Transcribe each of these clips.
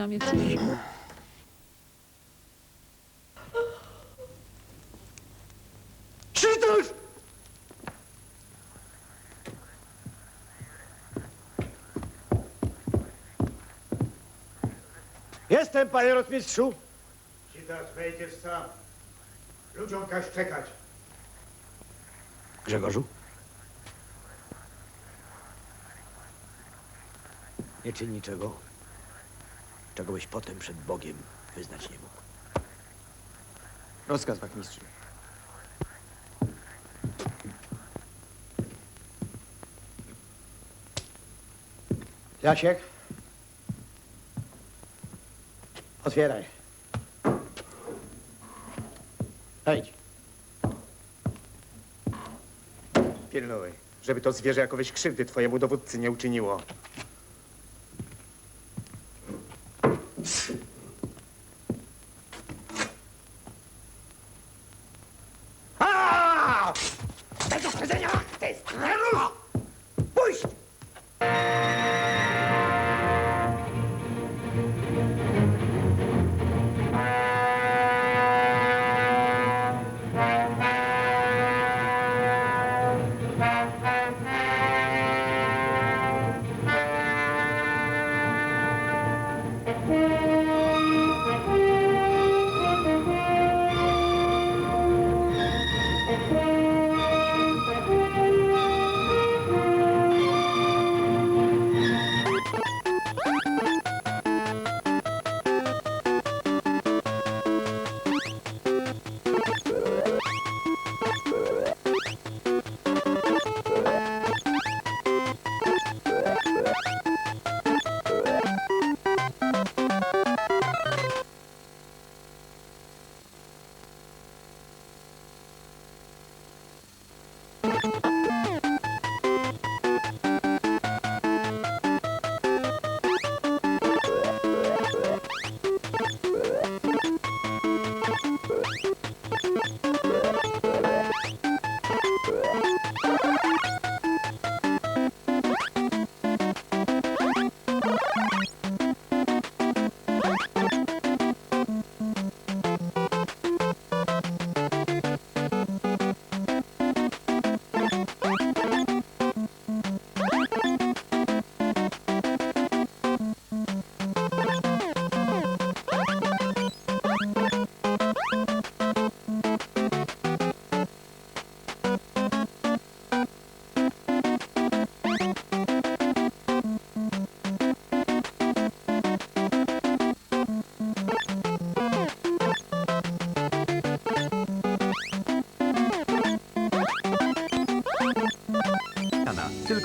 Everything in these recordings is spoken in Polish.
na mnie coś. Krzytuś! Jestem, panie rotmistrzu. Teraz wejdziesz sam. Ludziom każ czekać. Grzegorzu? Nie czyń niczego, czego byś potem przed Bogiem wyznać nie mógł. Rozkaz, wachmistrzu. Jasiek? Otwieraj. Wejdź. Pilnuj, żeby to zwierzę jakoweś krzywdy twojemu dowódcy nie uczyniło.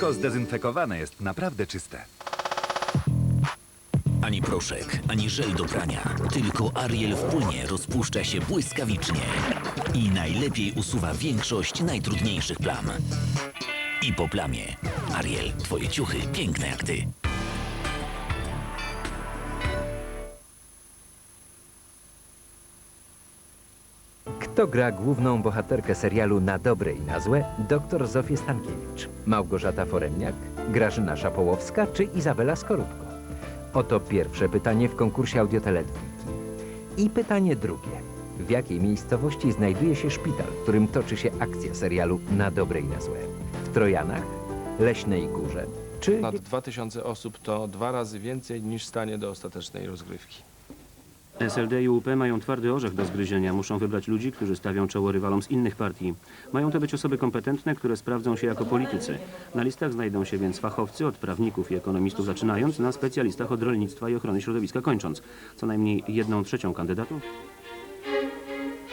Tylko zdezynfekowane jest naprawdę czyste. Ani proszek, ani żel do prania. Tylko Ariel w płynie rozpuszcza się błyskawicznie. I najlepiej usuwa większość najtrudniejszych plam. I po plamie. Ariel, twoje ciuchy piękne jak ty. Kto gra główną bohaterkę serialu Na dobre i na złe? Doktor Zofię Stankiewicz, Małgorzata Foremniak, Grażyna Szapołowska czy Izabela Skorupko? Oto pierwsze pytanie w konkursie Audioteledyki. I pytanie drugie. W jakiej miejscowości znajduje się szpital, w którym toczy się akcja serialu Na dobre i na złe? W Trojanach, Leśnej Górze czy... Ponad 2000 osób to dwa razy więcej niż stanie do ostatecznej rozgrywki. SLD i UP mają twardy orzech do zgryzienia. Muszą wybrać ludzi, którzy stawią czoło rywalom z innych partii. Mają to być osoby kompetentne, które sprawdzą się jako politycy. Na listach znajdą się więc fachowcy, od prawników i ekonomistów zaczynając, na specjalistach od rolnictwa i ochrony środowiska kończąc. Co najmniej jedną trzecią kandydatów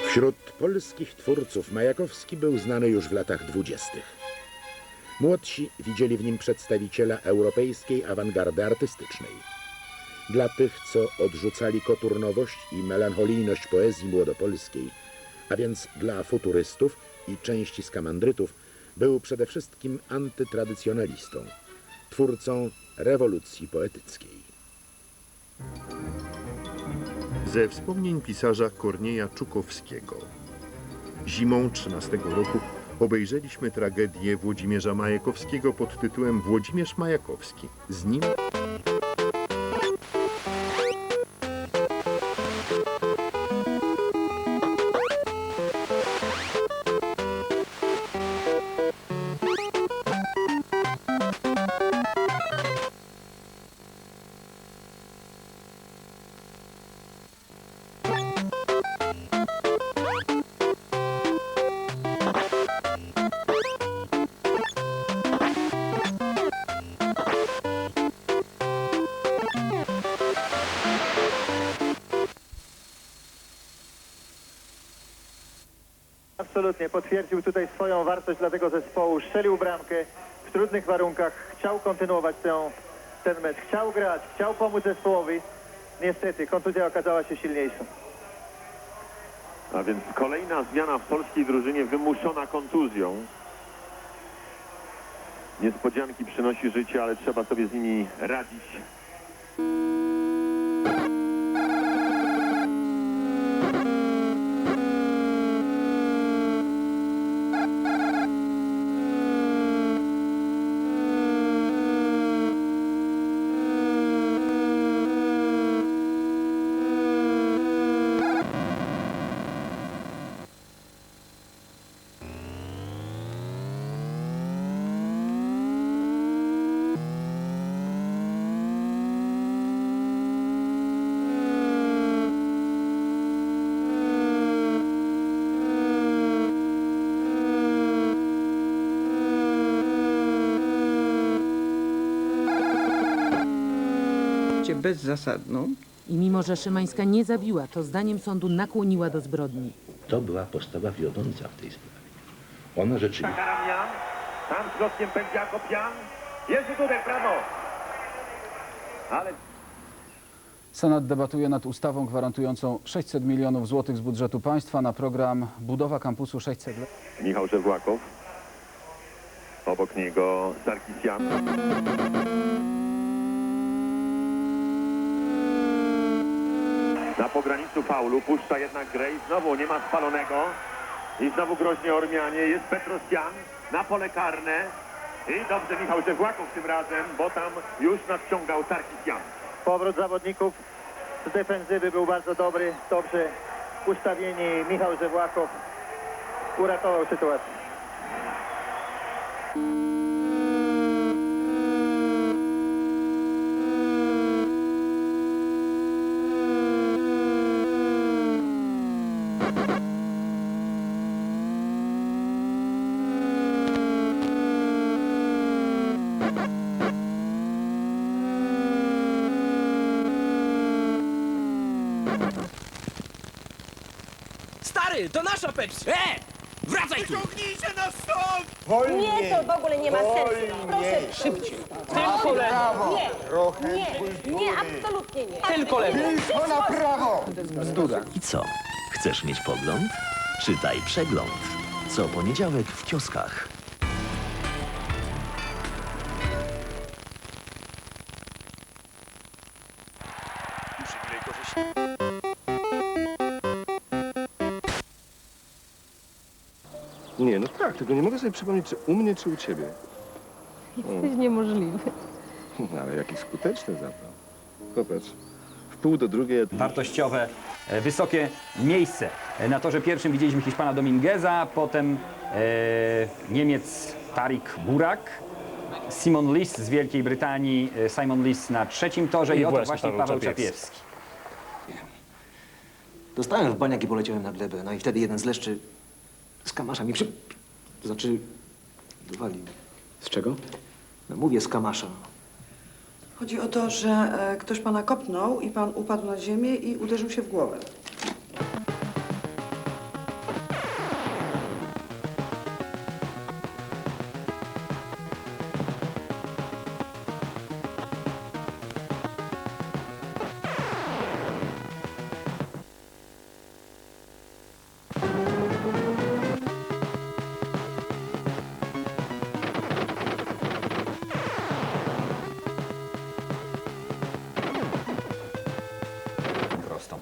Wśród polskich twórców Majakowski był znany już w latach dwudziestych. Młodsi widzieli w nim przedstawiciela europejskiej awangardy artystycznej. Dla tych, co odrzucali koturnowość i melancholijność poezji młodopolskiej, a więc dla futurystów i części skamandrytów, był przede wszystkim antytradycjonalistą, twórcą rewolucji poetyckiej. Ze wspomnień pisarza Kornieja Czukowskiego. Zimą 13 roku obejrzeliśmy tragedię Włodzimierza Majakowskiego pod tytułem Włodzimierz Majakowski. Z nim Absolutnie, potwierdził tutaj swoją wartość dla tego zespołu, strzelił bramkę w trudnych warunkach, chciał kontynuować tę, ten mecz, chciał grać, chciał pomóc zespołowi. Niestety, kontuzja okazała się silniejsza. A więc kolejna zmiana w polskiej drużynie wymuszona kontuzją. Niespodzianki przynosi życie, ale trzeba sobie z nimi radzić. Bezzasadną. I mimo, że Szymańska nie zabiła, to zdaniem sądu nakłoniła do zbrodni. To była postawa wiodąca w tej sprawie. Ona rzeczywiście... Karamian, tam z lotkiem pędzi Akopian. Jest tutaj prawo. Ale Senat debatuje nad ustawą gwarantującą 600 milionów złotych z budżetu państwa na program Budowa kampusu 600 lat. Michał Żewłakow. Obok niego Sarkisian. Na pograniczu faulu puszcza jednak Grej. Znowu nie ma spalonego. I znowu groźnie Ormianie. Jest Petrosjan na pole karne. I dobrze Michał Żewłakow tym razem, bo tam już nadciągał Sarkisian. Powrót zawodników z defensywy był bardzo dobry, dobrze ustawieni. Michał Żewłakow uratował sytuację. To nasza Pepsi! E! Wracaj tu! Ciągnijcie nas stąd! Nie, to w ogóle nie ma sensu. Proszę szybciej. Tylko lewo! Nie, Trochę nie, nie, absolutnie nie. Tylko lewo! Tylko na prawo! I co? Chcesz mieć pogląd? Czytaj przegląd. Co poniedziałek w kioskach. Tylko nie mogę sobie przypomnieć, czy u mnie, czy u ciebie. Jesteś niemożliwy. Ale jaki skuteczny za to. Popatrz, w pół do drugiej... Wartościowe, e, wysokie miejsce. E, Na torze pierwszym widzieliśmy Hiszpana Domingueza, potem e, Niemiec Tarik Burak, Simon Lis z Wielkiej Brytanii, e, Simon Lis na trzecim torze i, I oto właśnie właśnie Paweł Paweł Czapiewski. Czapiewski. Dostałem w baniak i poleciałem na glebę, no i wtedy jeden z leszczy z kamasza mi przy... To znaczy... dowalił. Z czego? No mówię z kamasza. Chodzi o to, że e, ktoś pana kopnął i pan upadł na ziemię i uderzył się w głowę.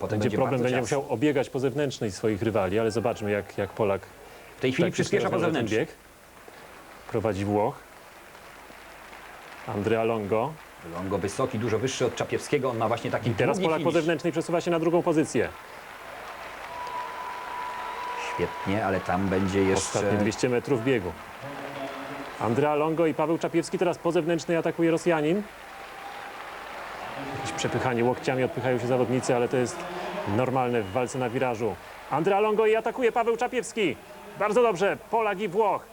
Potem Będzie problem, będzie ciasno. musiał obiegać po zewnętrznej swoich rywali, ale zobaczmy jak, jak Polak W tej chwili taktycznie przyspiesza po zewnętrznej. bieg. Prowadzi Włoch. Andrea Longo. Longo wysoki, dużo wyższy od Czapiewskiego, on ma właśnie taki I teraz Polak po finish. zewnętrznej przesuwa się na drugą pozycję. Świetnie, ale tam będzie jeszcze... Ostatnie 200 metrów biegu. Andrea Longo i Paweł Czapiewski teraz po zewnętrznej atakuje Rosjanin. Jakieś przepychanie łokciami, odpychają się zawodnicy, ale to jest normalne w walce na wirażu. Andrea Longo i atakuje Paweł Czapiewski. Bardzo dobrze, Polak i Włoch.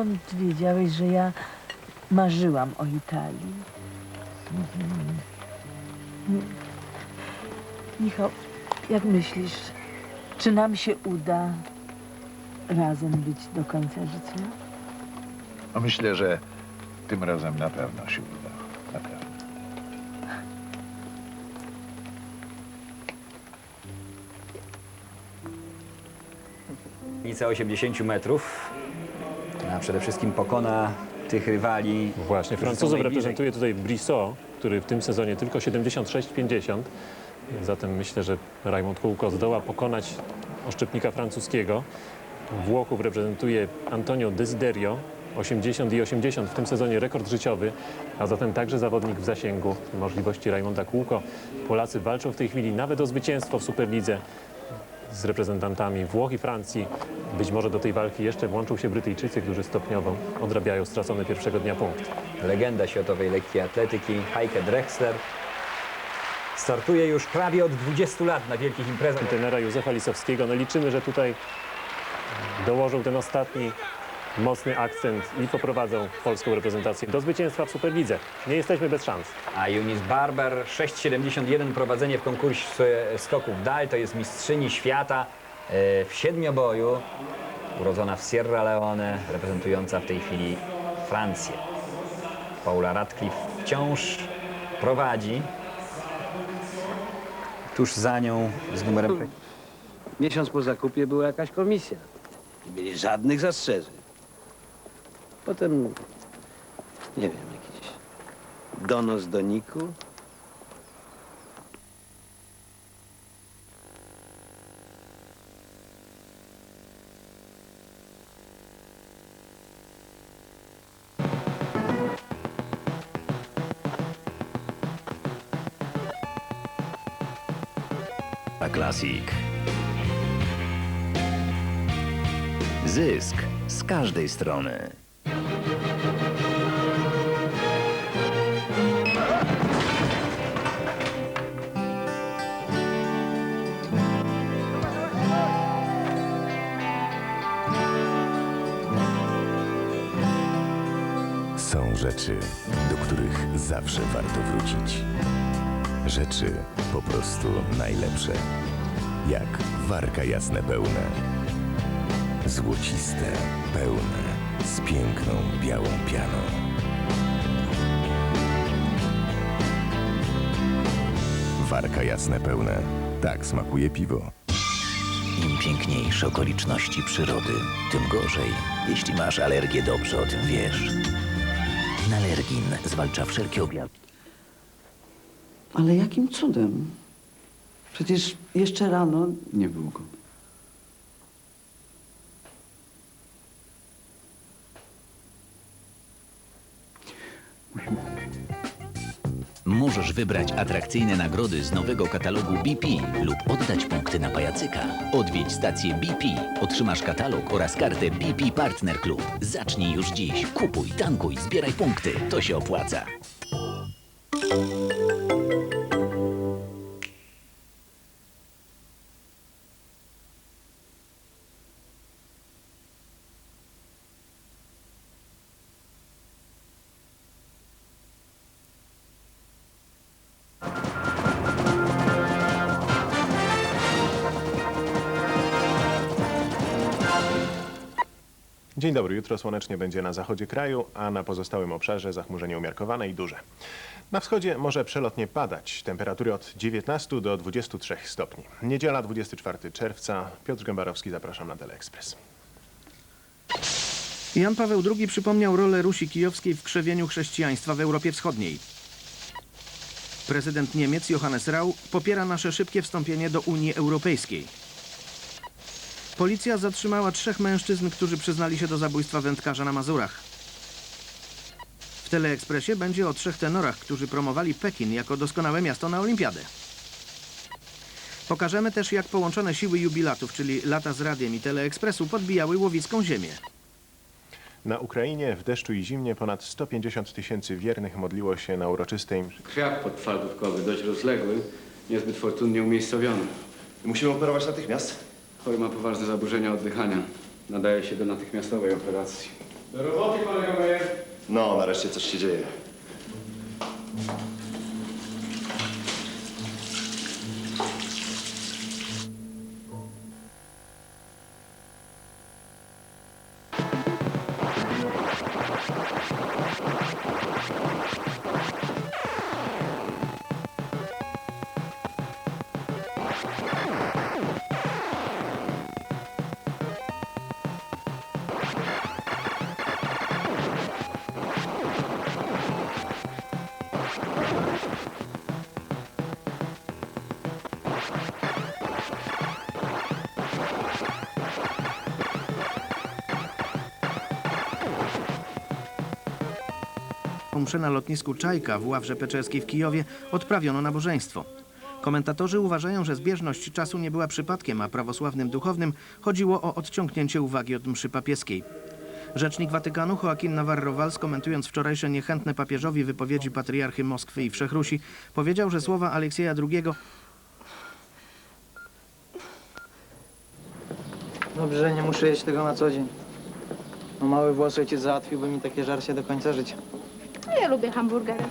Skąd wiedziałeś, że ja marzyłam o Italii? Mhm. Michał, jak myślisz, czy nam się uda razem być do końca życia? No myślę, że tym razem na pewno się uda. Na pewno. Granica 80 metrów. Przede wszystkim pokona tych rywali. Właśnie, którzy są Francuzów najbliżej. reprezentuje tutaj Brissot, który w tym sezonie tylko 76-50. Zatem myślę, że Raymond Kółko zdoła pokonać oszczepnika francuskiego. Włochów reprezentuje Antonio Desiderio, 80 i 80 w tym sezonie rekord życiowy, a zatem także zawodnik w zasięgu możliwości Raymonda Kółko. Polacy walczą w tej chwili nawet o zwycięstwo w Superlidze z reprezentantami Włoch i Francji. Być może do tej walki jeszcze włączą się Brytyjczycy, którzy stopniowo odrabiają stracony pierwszego dnia punkt. Legenda światowej lekkiej atletyki Heike Drexler. Startuje już prawie od 20 lat na wielkich imprezach. Trenera Józefa Lisowskiego. No liczymy, że tutaj dołożą ten ostatni mocny akcent i poprowadzą polską reprezentację do zwycięstwa w Superlidze. Nie jesteśmy bez szans. A Eunice Barber 6,71 prowadzenie w konkursie skoków dal. To jest mistrzyni świata w siedmioboju. Urodzona w Sierra Leone, reprezentująca w tej chwili Francję. Paula Radcliffe wciąż prowadzi. Tuż za nią z numerem... Miesiąc po zakupie była jakaś komisja. Nie mieli żadnych zastrzeżeń. Potem, nie wiem, jakiś donos do Niku. Każdej strony. Są rzeczy, do których zawsze warto wrócić. Rzeczy po prostu najlepsze. Jak warka jasne pełne. Złociste, pełne, z piękną białą pianą. Warka jasne pełne. Tak smakuje piwo. Im piękniejsze okoliczności przyrody, tym gorzej. Jeśli masz alergię, dobrze o tym wiesz. Nalergin zwalcza wszelkie objawy. Ale jakim cudem? Przecież jeszcze rano Nie było go. Możesz wybrać atrakcyjne nagrody z nowego katalogu BP lub oddać punkty na pajacyka. Odwiedź stację BP, otrzymasz katalog oraz kartę BP Partner Club. Zacznij już dziś. Kupuj, tankuj, zbieraj punkty. To się opłaca. Dzień dobry, jutro słonecznie będzie na zachodzie kraju, a na pozostałym obszarze zachmurzenie umiarkowane i duże. Na wschodzie może przelotnie padać, temperatury od 19 do 23 stopni. Niedziela 24 czerwca, Piotr Gębarowski, zapraszam na Teleekspres. Jan Paweł II przypomniał rolę Rusi Kijowskiej w krzewieniu chrześcijaństwa w Europie Wschodniej. Prezydent Niemiec Johannes Rau popiera nasze szybkie wstąpienie do Unii Europejskiej. Policja zatrzymała trzech mężczyzn, którzy przyznali się do zabójstwa wędkarza na Mazurach. W Teleekspresie będzie o trzech tenorach, którzy promowali Pekin jako doskonałe miasto na olimpiadę. Pokażemy też, jak połączone siły jubilatów, czyli lata z radiem i Teleekspresu, podbijały łowicką ziemię. Na Ukrainie w deszczu i zimnie ponad 150 tysięcy wiernych modliło się na uroczystej Kwiat podfaldówkowy, dość rozległy, niezbyt fortunnie umiejscowiony. Musimy operować natychmiast. Chory ma poważne zaburzenia oddychania. Nadaje się do natychmiastowej operacji. Do roboty, kolego Meyer. No, nareszcie coś się dzieje. Mszy na lotnisku Czajka w Ławrze Peczeskiej w Kijowie odprawiono nabożeństwo. Komentatorzy uważają, że zbieżność czasu nie była przypadkiem, a prawosławnym duchownym chodziło o odciągnięcie uwagi od mszy papieskiej. Rzecznik Watykanu Joaquin Navarro-Valls, komentując wczorajsze niechętne papieżowi wypowiedzi patriarchy Moskwy i Wszechrusi, powiedział, że słowa Aleksieja II Dobrze, że nie muszę jeść tego na co dzień. No mały włos ojciec załatwiłby mi takie żarcie do końca życia. Ja lubię hamburgery.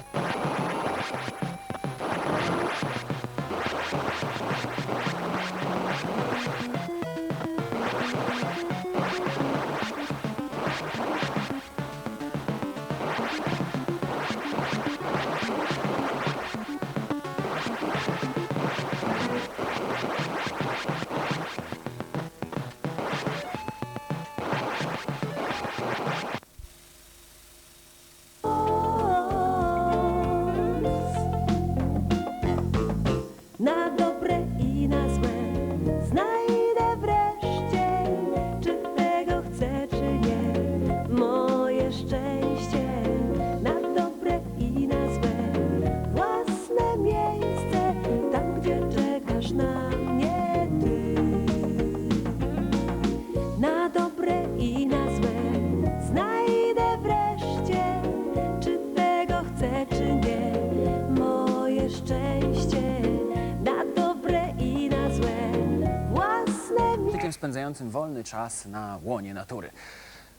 Spędzającym wolny czas na łonie natury.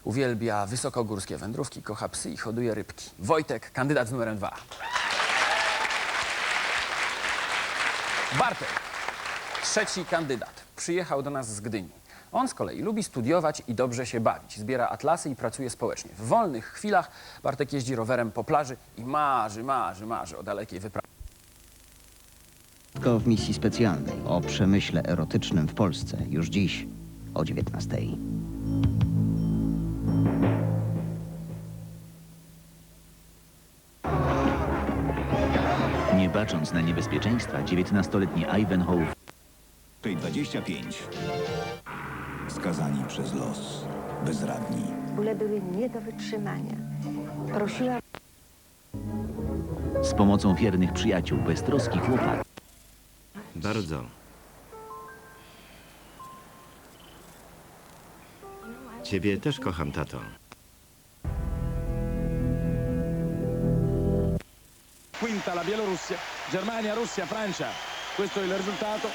Uwielbia wysokogórskie wędrówki, kocha psy i hoduje rybki. Wojtek, kandydat z numerem dwa. Bartek, trzeci kandydat, przyjechał do nas z Gdyni. On z kolei lubi studiować i dobrze się bawić. Zbiera atlasy i pracuje społecznie. W wolnych chwilach Bartek jeździ rowerem po plaży i marzy, marzy, marzy o dalekiej wyprawie. Tylko w misji specjalnej o przemyśle erotycznym w Polsce już dziś o 19. Nie bacząc na niebezpieczeństwa, 19-letni Ivanhoe 25. Skazani przez los. Bezradni. Bóle były nie do wytrzymania. Prosiłam z pomocą wiernych przyjaciół, beztroski chłopak. Bardzo. Ciebie też kocham, tato. Quinta la Bielorussia, Germania, Russia, Francia. Questo è il risultato.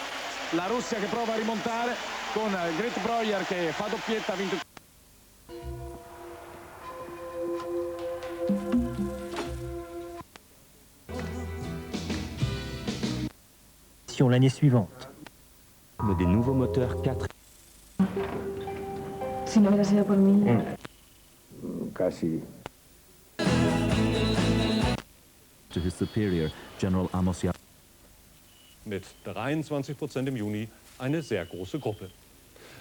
La Russia che prova a rimontare con Gret Breuer che fa doppietta, ha vinto l'année suivante. Des nouveaux moteurs 4. Si no hubiera sido por mí. Casi. To his superior, General Amos Yar. mit 23 Prozent im Juni eine sehr große Gruppe.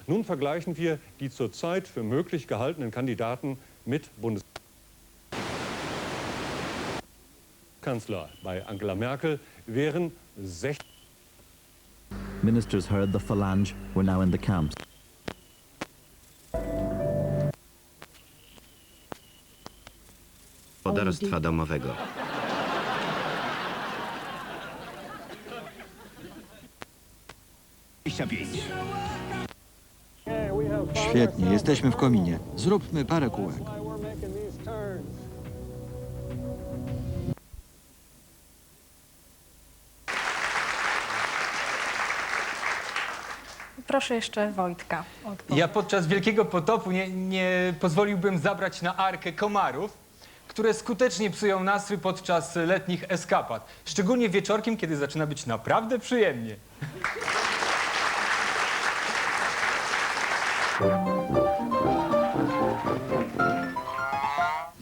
Nun vergleichen wir die zurzeit für möglich gehaltenen Kandidaten mit Bundeskanzler. Bei Angela Merkel wären 16. Ministers heard the phalange were now in the camps. Gospodarstwa domowego. Świetnie, jesteśmy w kominie. Zróbmy parę kółek. Proszę jeszcze Wojtka. o odpowiedź. Ja podczas Wielkiego Potopu nie, nie pozwoliłbym zabrać na arkę komarów, które skutecznie psują nastrój podczas letnich eskapad. Szczególnie wieczorkiem, kiedy zaczyna być naprawdę przyjemnie.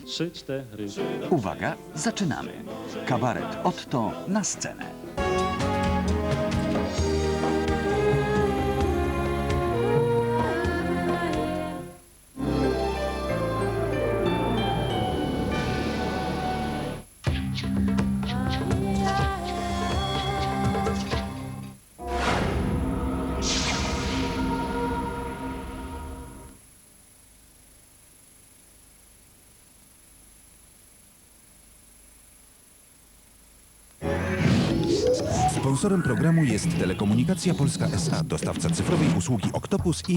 Trzy, cztery. Uwaga, zaczynamy. Kabaret Otto na scenę. Sponsorem programu jest Telekomunikacja Polska SA, dostawca cyfrowej usługi Octopus i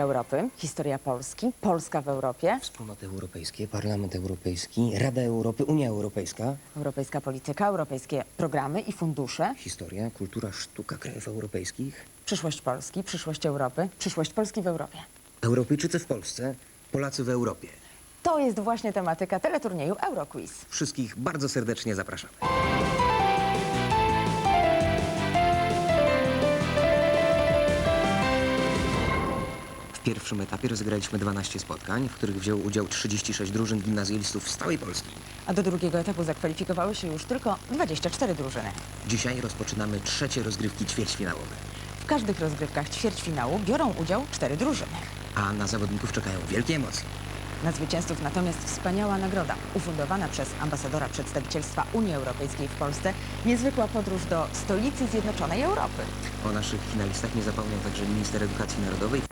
Historia Europy, historia Polski, Polska w Europie, Wspólnoty Europejskie, Parlament Europejski, Rada Europy, Unia Europejska, europejska polityka, europejskie programy i fundusze, historia, kultura, sztuka krajów europejskich, przyszłość Polski, przyszłość Europy, przyszłość Polski w Europie. Europejczycy w Polsce, Polacy w Europie. To jest właśnie tematyka teleturnieju Euroquiz. Wszystkich bardzo serdecznie zapraszamy. W pierwszym etapie rozegraliśmy 12 spotkań, w których wzięło udział 36 drużyn gimnazjalistów z całej Polski. A do drugiego etapu zakwalifikowały się już tylko 24 drużyny. Dzisiaj rozpoczynamy trzecie rozgrywki ćwierćfinałowe, W każdych rozgrywkach ćwierćfinału biorą udział cztery drużyny. a na zawodników czekają wielkie emocje. Na zwycięzców natomiast wspaniała nagroda, ufundowana przez ambasadora przedstawicielstwa Unii Europejskiej w Polsce, niezwykła podróż do stolicy Zjednoczonej Europy. O naszych finalistach nie zapomniał także minister edukacji narodowej.